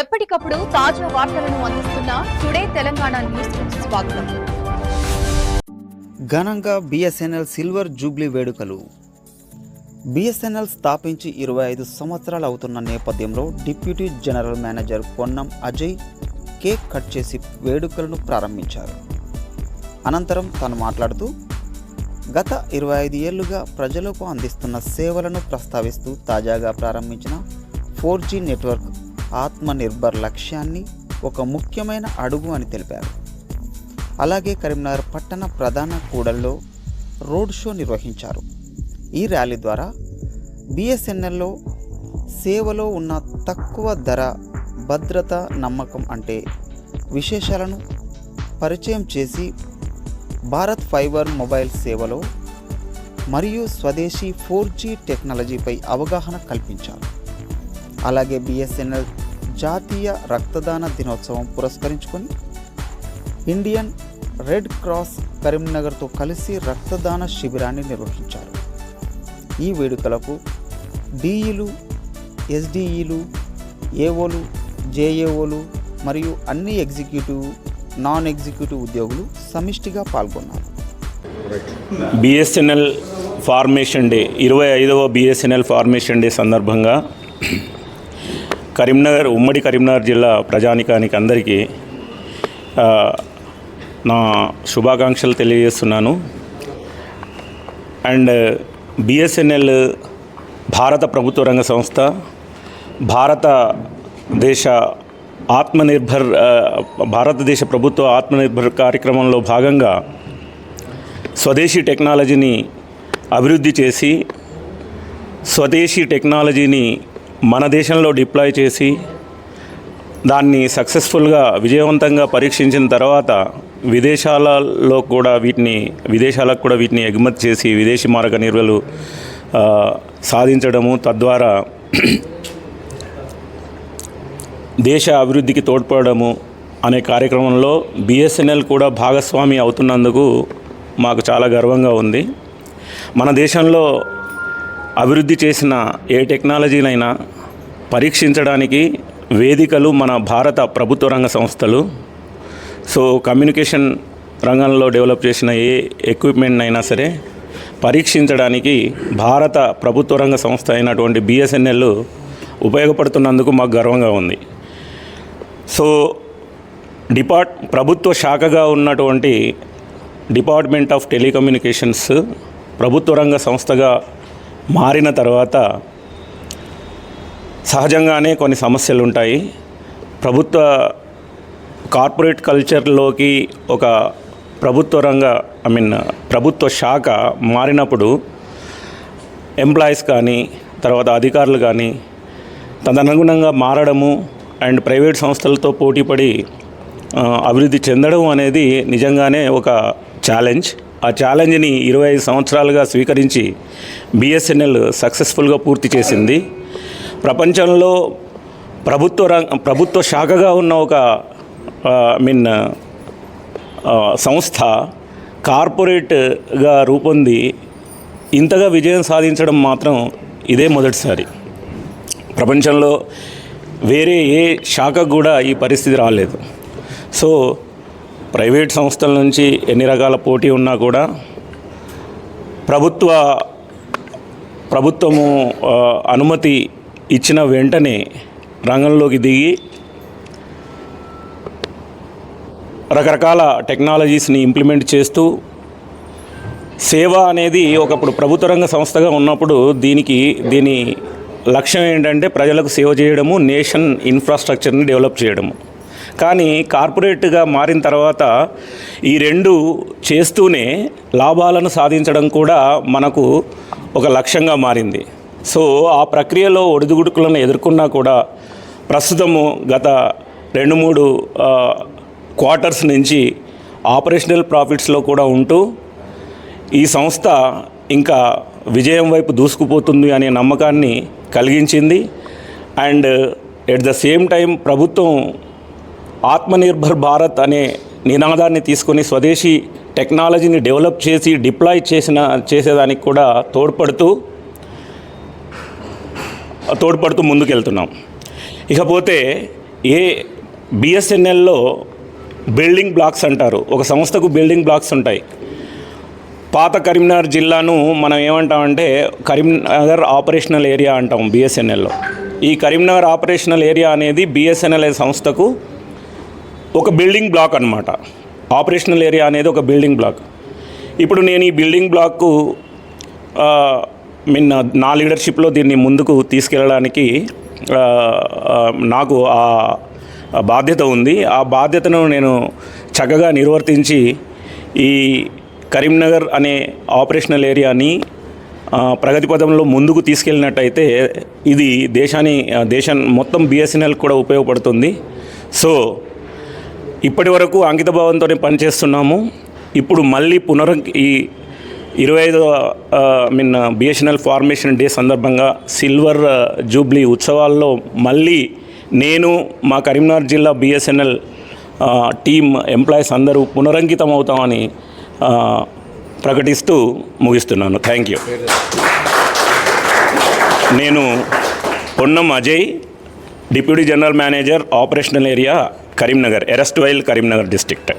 ఎప్పటికప్పుడు తాజా వార్తలను అందిస్తున్న టుడే తెలంగాణ న్యూస్ స్వాగతం. ఘనంగా బిఎస్ఎన్ఎల్ సిల్వర్ జూబ్లీ వేడుకలు. బిఎస్ఎన్ఎల్ స్థాపించి ఇరవై ఐదు సంవత్సరాలు అవుతున్న నేపథ్యంలో deputy general manager Ponnam Ajay cake cut చేసి వేడుకలను ప్రారంభించారు. అనంతరం తను మాట్లాడుతూ గత ఇరవై ఐదు ఏళ్ళుగా ప్రజలకు అందిస్తున్న సేవలను ప్రస్తావిస్తూ తాజాగా ప్రారంభించిన ఫోర్ జీ నెట్వర్క్ ఆత్మనిర్భర్ లక్ష్యాన్ని ఒక ముఖ్యమైన అడుగు అని తెలిపారు. అలాగే కరీంనగర్ పట్టణ ప్రధాన కూడల్లో రోడ్ షో నిర్వహించారు. ఈ ర్యాలీ ద్వారా బిఎస్ఎన్ఎల్లో సేవలో ఉన్న తక్కువ ధర భద్రత నమ్మకం అంటే విశేషాలను పరిచయం చేసి భారత్ ఫైబర్ మొబైల్ సేవలో మరియు స్వదేశీ ఫోర్ జీ టెక్నాలజీపై అవగాహన కల్పించారు. అలాగే బిఎస్ఎన్ఎల్ జాతీయ రక్తదాన దినోత్సవం పురస్కరించుకొని ఇండియన్ రెడ్ క్రాస్ కరీంనగర్తో కలిసి రక్తదాన శిబిరాన్ని నిర్వహించారు. ఈ వేడుకలకు డిఈలు ఎస్డిఈలు ఏఓలు జేఏఓలు మరియు అన్ని ఎగ్జిక్యూటివ్ నాన్ ఎగ్జిక్యూటివ్ ఉద్యోగులు సమిష్టిగా పాల్గొన్నారు. బిఎస్ఎన్ఎల్ ఫార్మేషన్ డే ఇరవై ఐదవ బిఎస్ఎన్ఎల్ ఫార్మేషన్ డే సందర్భంగా కరీంనగర్ ఉమ్మడి కరీంనగర్ జిల్లా ప్రజానికానికి అందరికీ నా శుభాకాంక్షలు తెలియజేస్తున్నాను. అండ్ బిఎస్ఎన్ఎల్ భారత ప్రభుత్వ రంగ సంస్థ భారతదేశ ఆత్మనిర్భర్ భారతదేశ ప్రభుత్వ ఆత్మనిర్భర్ కార్యక్రమంలో భాగంగా స్వదేశీ టెక్నాలజీని అభివృద్ధి చేసి స్వదేశీ టెక్నాలజీని మన దేశంలో డిప్లాయ్ చేసి దాన్ని సక్సెస్ఫుల్గా విజయవంతంగా పరీక్షించిన తర్వాత విదేశాలలో కూడా వీటిని విదేశాలకు కూడా వీటిని ఎగుమతి చేసి విదేశీ మారక నిల్వలు సాధించడము తద్వారా దేశ అభివృద్ధికి తోడ్పడము అనే కార్యక్రమంలో బిఎస్ఎన్ఎల్ కూడా భాగస్వామి అవుతున్నందుకు మాకు చాలా గర్వంగా ఉంది. మన దేశంలో అభివృద్ధి చేసిన ఏ టెక్నాలజీనైనా పరీక్షించడానికి వేదికలు మన భారత ప్రభుత్వ రంగ సంస్థలు. సో కమ్యూనికేషన్ రంగంలో డెవలప్ చేసిన ఏ ఎక్విప్మెంట్ అయినా సరే పరీక్షించడానికి భారత ప్రభుత్వ రంగ సంస్థ అయినటువంటి బిఎస్ఎన్ఎల్ ఉపయోగపడుతున్నందుకు మాకు గర్వంగా ఉంది. సో డిపార్ట్ ప్రభుత్వ శాఖగా ఉన్నటువంటి డిపార్ట్మెంట్ ఆఫ్ టెలికమ్యూనికేషన్స్ ప్రభుత్వ రంగ సంస్థగా మారిన తర్వాత సహజంగానే కొన్ని సమస్యలు ఉంటాయి ప్రభుత్వ కార్పొరేట్ కల్చర్లోకి ఒక ప్రభుత్వ రంగ ఐ మీన్ ప్రభుత్వ శాఖ మారినప్పుడు ఎంప్లాయీస్ కానీ తర్వాత అధికారులు కానీ తదనుగుణంగా మారడము అండ్ ప్రైవేట్ సంస్థలతో పోటీపడి అభివృద్ధి చెందడం అనేది నిజంగానే ఒక ఛాలెంజ్. ఆ ఛాలెంజ్ని ఇరవై ఐదు సంవత్సరాలుగా స్వీకరించి బిఎస్ఎన్ఎల్ సక్సెస్ఫుల్గా పూర్తి చేసింది. ప్రపంచంలో ప్రభుత్వ రంగ ప్రభుత్వ శాఖగా ఉన్న ఒక ఐ మీన్ సంస్థ కార్పొరేట్గా రూపొంది ఇంతగా విజయం సాధించడం మాత్రం ఇదే మొదటిసారి. ప్రపంచంలో వేరే ఏ శాఖకు కూడా ఈ పరిస్థితి రాలేదు. సో ప్రైవేట్ సంస్థల నుంచి ఎన్ని రకాల పోటీ ఉన్నా కూడా ప్రభుత్వ ప్రభుత్వము అనుమతి ఇచ్చిన వెంటనే రంగంలోకి దిగి రకరకాల టెక్నాలజీస్ని ఇంప్లిమెంట్ చేస్తూ సేవ అనేది ఒకప్పుడు ప్రభుత్వ రంగ సంస్థగా ఉన్నప్పుడు దీనికి దీని లక్ష్యం ఏంటంటే ప్రజలకు సేవ చేయడము నేషన్ ఇన్ఫ్రాస్ట్రక్చర్ని డెవలప్ చేయడము. కానీ కార్పొరేట్గా మారిన తర్వాత ఈ రెండు చేస్తూనే లాభాలను సాధించడం కూడా మనకు ఒక లక్ష్యంగా మారింది. సో ఆ ప్రక్రియలో ఒడిదుగుడుకులను ఎదుర్కొన్నా కూడా ప్రస్తుతము గత రెండు మూడు క్వార్టర్స్ నుంచి ఆపరేషనల్ ప్రాఫిట్స్లో కూడా ఉంటూ ఈ సంస్థ ఇంకా విజయం వైపు దూసుకుపోతుంది అనే నమ్మకాన్ని కలిగించింది. And at the same time ప్రభుత్వం ఆత్మనిర్భర్ భారత్ అనే నినాదాన్ని తీసుకొని స్వదేశీ టెక్నాలజీని డెవలప్ చేసి డిప్లాయ్ చేసిన చేసేదానికి కూడా తోడ్పడుతూ తోడ్పడుతూ ముందుకెళ్తున్నాం. ఇకపోతే ఏ బిఎస్ఎన్ఎల్లో బిల్డింగ్ బ్లాక్స్ అంటారు ఒక సంస్థకు బిల్డింగ్ బ్లాక్స్ ఉంటాయి. పాత కరీంనగర్ జిల్లాను మనం ఏమంటామంటే కరీంనగర్ ఆపరేషనల్ ఏరియా అంటాం బిఎస్ఎన్ఎల్లో. ఈ కరీంనగర్ ఆపరేషనల్ ఏరియా అనేది బిఎస్ఎన్ఎల్ సంస్థకు ఒక బిల్డింగ్ బ్లాక్ అన్నమాట. ఆపరేషనల్ ఏరియా అనేది ఒక బిల్డింగ్ బ్లాక్. ఇప్పుడు నేను ఈ బిల్డింగ్ బ్లాక్కు మీన్ నా లీడర్షిప్లో దీన్ని ముందుకు తీసుకెళ్ళడానికి నాకు ఆ బాధ్యత ఉంది. ఆ బాధ్యతను నేను చక్కగా నిర్వర్తించి ఈ కరీంనగర్ అనే ఆపరేషనల్ ఏరియాని ప్రగతి పదంలో ముందుకు తీసుకెళ్ళినట్టయితే ఇది దేశాన్ని దేశం మొత్తం బిఎస్ఎన్ఎల్ కూడా ఉపయోగపడుతుంది. సో ఇప్పటి వరకు అంకిత భావంతోనే పనిచేస్తున్నాము. ఇప్పుడు మళ్ళీ పునర్ ఈ ఇరవై ఐదు మీన్ బిఎస్ఎన్ఎల్ ఫార్మేషన్ డే సందర్భంగా సిల్వర్ జూబ్లీ ఉత్సవాల్లో మళ్ళీ నేను మా కరీంనగర్ జిల్లా బిఎస్ఎన్ఎల్ టీమ్ ఎంప్లాయీస్ అందరూ పునరంకితం అవుతామని ప్రకటిస్తూ ముగిస్తున్నాను. Thank you. నేను Ponnam Ajay deputy general manager operational area Karimnagar erstwhile Karimnagar district.